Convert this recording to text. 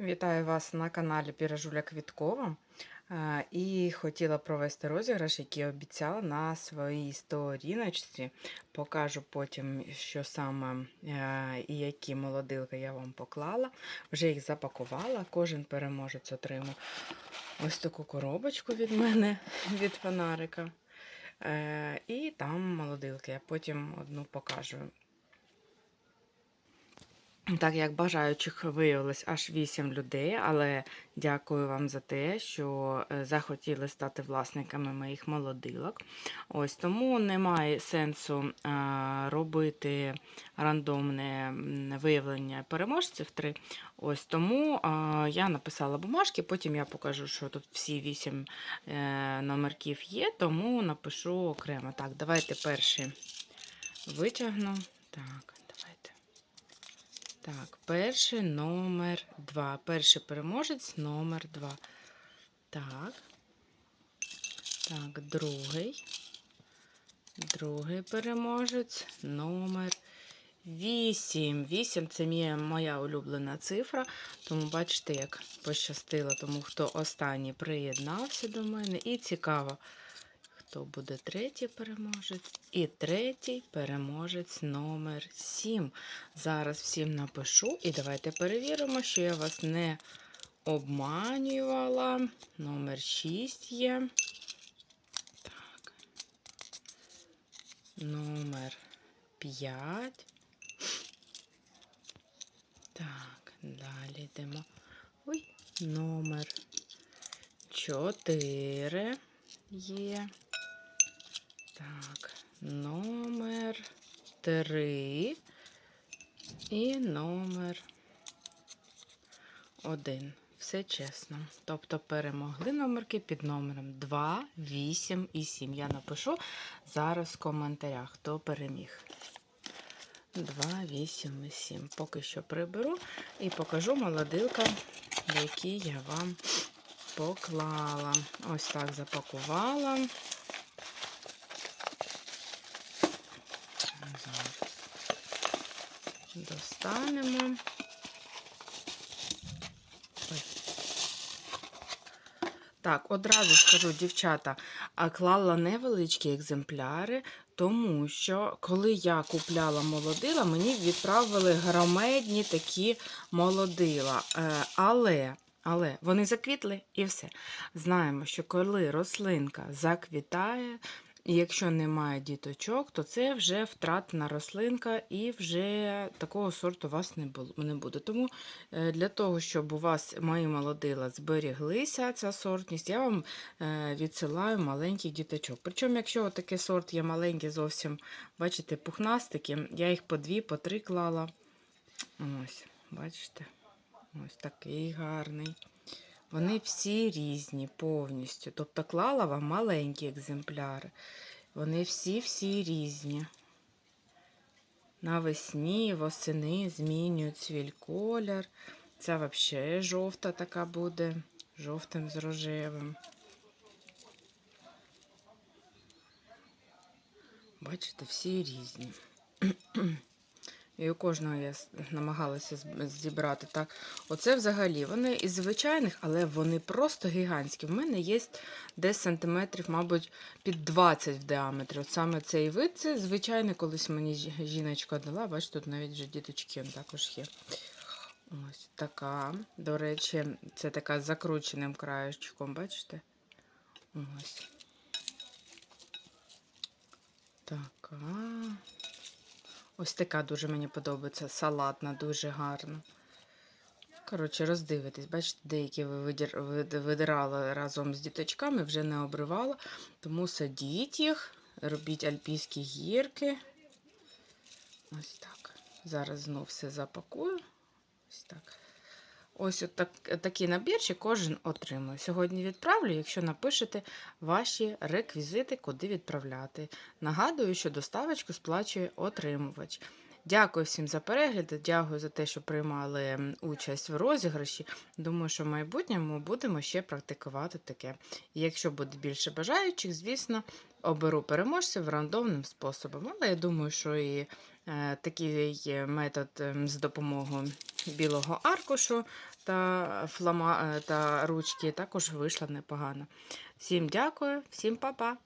Вітаю вас на каналі Піражуля Квіткова. Е, І хотіла провести розіграш, який обіцяла на своїй сторіночці. Покажу потім, що саме е, і які молодилки я вам поклала. Вже їх запакувала. Кожен переможець отримав ось таку коробочку від мене, від фонарика. Е, І там молодилки. Я потім одну покажу. Так як бажаючих виявилось аж 8 людей, але дякую вам за те, що е, захотіли стати власниками моїх молодилок. Ось тому немає сенсу а, робити рандомне виявлення переможців три. Ось тому а, я написала бумажки, потім я покажу, що тут всі 8 е, номерків є, тому напишу окремо. Так, давайте перший витягну. Так. Так, перший номер 2. Перший переможець номер 2. Так. Так, другий. Другий переможець номер 8. 8 це моя улюблена цифра. Тому бачите, як пощастило тому, хто останній приєднався до мене. І цікаво, хто буде третій переможець. І третій переможець номер 7. Зараз всім напишу і давайте перевіримо, що я вас не обманювала. Номер 6 є. Так. Номер 5. Так, далі йдемо. Ой, номер 4 є. Так, номер 3 і номер 1. Все чесно. Тобто перемогли номерки під номером 2, 8 і 7. Я напишу зараз в коментарях, хто переміг. 2, 8 і 7. Поки що приберу і покажу молодилка, які я вам поклала. Ось так запакувала. Достанемо. Так, одразу скажу, дівчата, а клала невеличкі екземпляри, тому що коли я купляла молодила, мені відправили громадні такі молодила. Е, але, але вони заквітли і все. Знаємо, що коли рослинка заквітає, і якщо немає діточок, то це вже втратна рослинка, і вже такого сорту у вас не буде. Тому е, для того, щоб у вас мої молодила зберіглися, ця сортність, я вам е, відсилаю маленьких діточок. Причому, якщо такий сорт є маленький, зовсім, бачите, пухнастики, я їх по дві, по три клала. Ось, бачите, ось такий гарний. Вони всі різні повністю. Тобто клала вам маленькі екземпляри. Вони всі-всі різні. Навесні, восени змінюють свій колір. Ця взагалі жовта така буде, жовтим з рожевим. Бачите, всі різні. І у кожного я намагалася зібрати так. Оце взагалі вони із звичайних, але вони просто гігантські. В мене є десь сантиметрів, мабуть, під 20 в діаметрі. От саме цей вид це звичайний, колись мені жіночка дала. Бачите, тут навіть вже діточки також є. Ось така. До речі, це така з закрученим краєчком, бачите? Ось. Така. Ось така дуже мені подобається. Салатна, дуже гарна. Коротше, роздивитись. Бачите, деякі ви видирали разом з діточками, вже не обривала. Тому садіть їх, робіть альпійські гірки. Ось так. Зараз знов все запакую. Ось так. Ось от так, такий набірчик кожен отримує. Сьогодні відправлю, якщо напишете ваші реквізити, куди відправляти. Нагадую, що доставочку сплачує отримувач. Дякую всім за перегляд, дякую за те, що приймали участь в розіграші. Думаю, що в майбутньому будемо ще практикувати таке. І якщо буде більше бажаючих, звісно, оберу переможців рандомним способом. Але я думаю, що і е, такий метод ем, з допомогою білого аркушу та, флама... е, та ручки також вийшла непогано. Всім дякую, всім па-па!